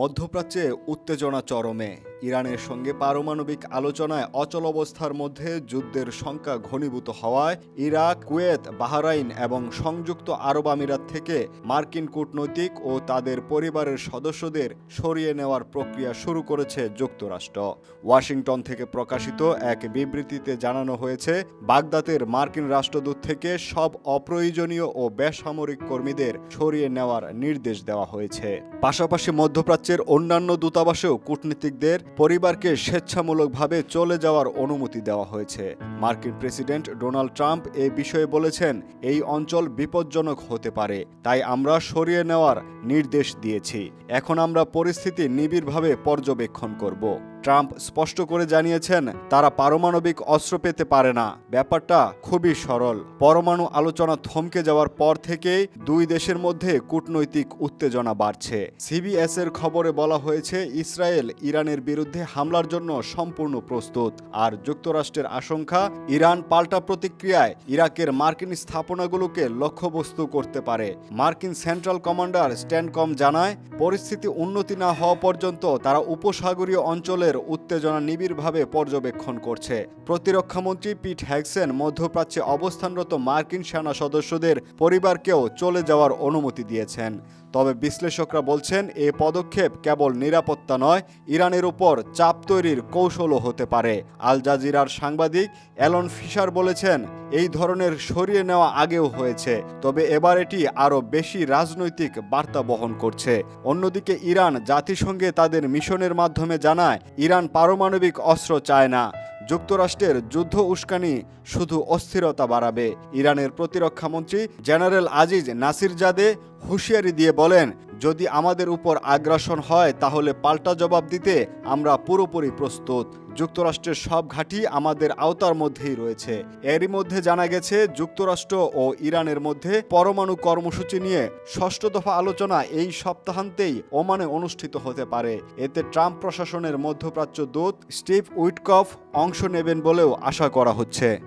মধ্যপ্রাচ্যে উত্তেজনা চরমে। ইরানের সঙ্গে পারমাণবিক আলোচনায় অচল অবস্থার মধ্যে যুদ্ধের সংখ্যা ঘনীভূত হওয়ায় ইরাক, কুয়েত, বাহরাইন এবং সংযুক্ত আরব আমিরাত থেকে মার্কিন কূটনৈতিক ও তাদের পরিবারের সদস্যদের সরিয়ে নেওয়ার প্রক্রিয়া শুরু করেছে যুক্তরাষ্ট্র। ওয়াশিংটন থেকে প্রকাশিত এক বিবৃতিতে জানানো হয়েছে, বাগদাদের মার্কিন রাষ্ট্রদূত থেকে সব অপ্রয়োজনীয় ও বেসামরিক কর্মীদের সরিয়ে নেওয়ার নির্দেশ দেওয়া হয়েছে। পাশাপাশি মধ্যপ্রাচ্যের অন্যান্য দূতাবাসেও কূটনীতিকদের পরিবারকে স্বেচ্ছামূলকভাবে চলে যাওয়ার অনুমতি দেওয়া হয়েছে। মার্কিন প্রেসিডেন্ট ডোনাল্ড ট্রাম্প এ বিষয়ে বলেছেন, এই অঞ্চল বিপজ্জনক হতে পারে, তাই আমরা সরিয়ে নেওয়ার নির্দেশ দিয়েছি। এখন আমরা পরিস্থিতি নিবিড়ভাবে পর্যবেক্ষণ করব। ট্রাম্প স্পষ্ট করে জানিয়েছেন, তারা পারমাণবিক অস্ত্র পেতে পারে না। ব্যাপারটা খুবই সরল। পরমাণু আলোচনা থমকে যাওয়ার পর থেকেই দুই দেশের মধ্যে কূটনৈতিক উত্তেজনা বাড়ছে। সিবিএস এর খবরে বলা হয়েছে, ইসরায়েল ইরানের বিরুদ্ধে হামলার জন্য সম্পূর্ণ প্রস্তুত। আর যুক্তরাষ্ট্রের আশঙ্কা, ইরান পাল্টা প্রতিক্রিয়ায় ইরাকের মার্কিন স্থাপনাগুলোকে লক্ষ্যবস্তু করতে পারে। মার্কিন সেন্ট্রাল কমান্ডার স্ট্যান্ডকম জানায়, পরিস্থিতি উন্নতি না হওয়া পর্যন্ত তারা উপসাগরীয় অঞ্চলের উত্তেজনা নিবিড়ভাবে পর্যবেক্ষণ করছে। প্রতিরক্ষামন্ত্রী পিট হ্যাগসেন মধ্যপ্রাচ্যে অবস্থানরত মার্কিন সেনা সদস্যদের পরিবারকেও চলে যাওয়ার অনুমতি দিয়েছেন। তবে বিশ্লেষকরা বলছেন, এ পদক্ষেপ কেবল নিরাপত্তা নয়, ইরানের উপর চাপ তৈরির কৌশলও হতে পারে। আল জাজিরার সাংবাদিক অ্যালন ফিশার বলেছেন, এই ধরনের সরিয়ে নেওয়া আগেও হয়েছে, তবে এবার এটি আরও বেশি রাজনৈতিক বার্তা বহন করছে। অন্যদিকে ইরান জাতিসংঘে তাদের মিশনের মাধ্যমে জানায় ইরান পারমাণবিক অস্ত্র চায় না। যুক্তরাষ্ট্রের যুদ্ধ উস্কানি শুধু অস্থিরতা বাড়াবে। ইরানের প্রতিরক্ষামন্ত্রী জেনারেল আজিজ নাসিরজাদে হুঁশিয়ারি দিয়ে বলেন যদি আমাদের উপর আগ্রাসন হয়, তাহলে পাল্টা জবাব দিতে আমরা পুরোপুরি প্রস্তুত। যুক্তরাষ্ট্রের সব ঘাঁটি আমাদের আওতার মধ্যেই রয়েছে। এরই মধ্যে জানা গেছে, যুক্তরাষ্ট্র ও ইরানের মধ্যে পরমাণু কর্মসূচি নিয়ে ষষ্ঠ দফা আলোচনা এই সপ্তাহান্তেই ওমানে অনুষ্ঠিত হতে পারে। এতে ট্রাম্প প্রশাসনের মধ্যপ্রাচ্য দূত স্টিভ উইটকফ অংশ নেবেন বলেও আশা করা হচ্ছে।